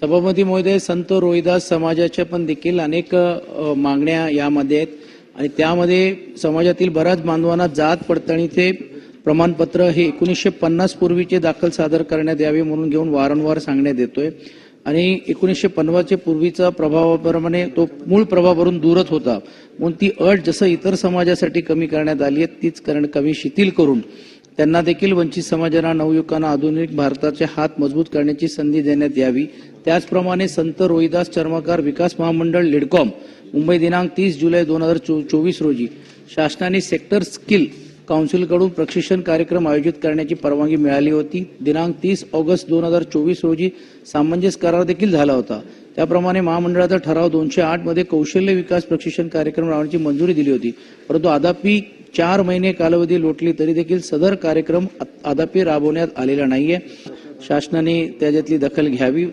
सभापती महोदय संत रोहिदास समाजाच्या पण देखील अनेक मागण्या यामध्ये आहेत. आणि त्यामध्ये समाजातील बऱ्याच बांधवांना जात पडताळणीचे प्रमाणपत्र हे एकोणीसशे पन्नास पूर्वीचे दाखल सादर करण्यात यावे म्हणून घेऊन वारंवार सांगण्यात येतोय. आणि एकोणीसशे पन्नासच्या पूर्वीचा प्रभावाप्रमाणे तो मूळ प्रभावावरून दूरच होता. म्हणून ती अट जसं इतर समाजासाठी कमी करण्यात आली आहे तीच करण कमी शिथिल करून त्यांना देखील वंचित समाजाला नवयुवकांना आधुनिक भारताचे हात मजबूत करण्याची संधी देण्यात यावी. त्याचप्रमाणे संत रोहिदास चर्मकार विकास महामंडळ लिडकॉम मुंबई दिनांक तीस जुलै दोन हजार चोवीस रोजी. शासनाने सेक्टर स्किल काउन्सिलकडून प्रशिक्षण कार्यक्रम आयोजित करण्याची परवानगी मिळाली होती. दिनांक तीस ऑगस्ट दोन हजार चोवीस रोजी सामंजस्य करार देखील झाला होता. त्याप्रमाणे महामंडळाचा ठराव दोनशे आठमध्ये कौशल्य विकास प्रशिक्षण कार्यक्रम राहण्याची मंजुरी दिली होती. परंतु अद्यापी चार महिने कालावधी लोटली तरी देखील सदर कार्यक्रम अ- अद्यापि राबवण्यात आलेला नाहीये. शासनाने त्याच्यातली दखल घ्यावी.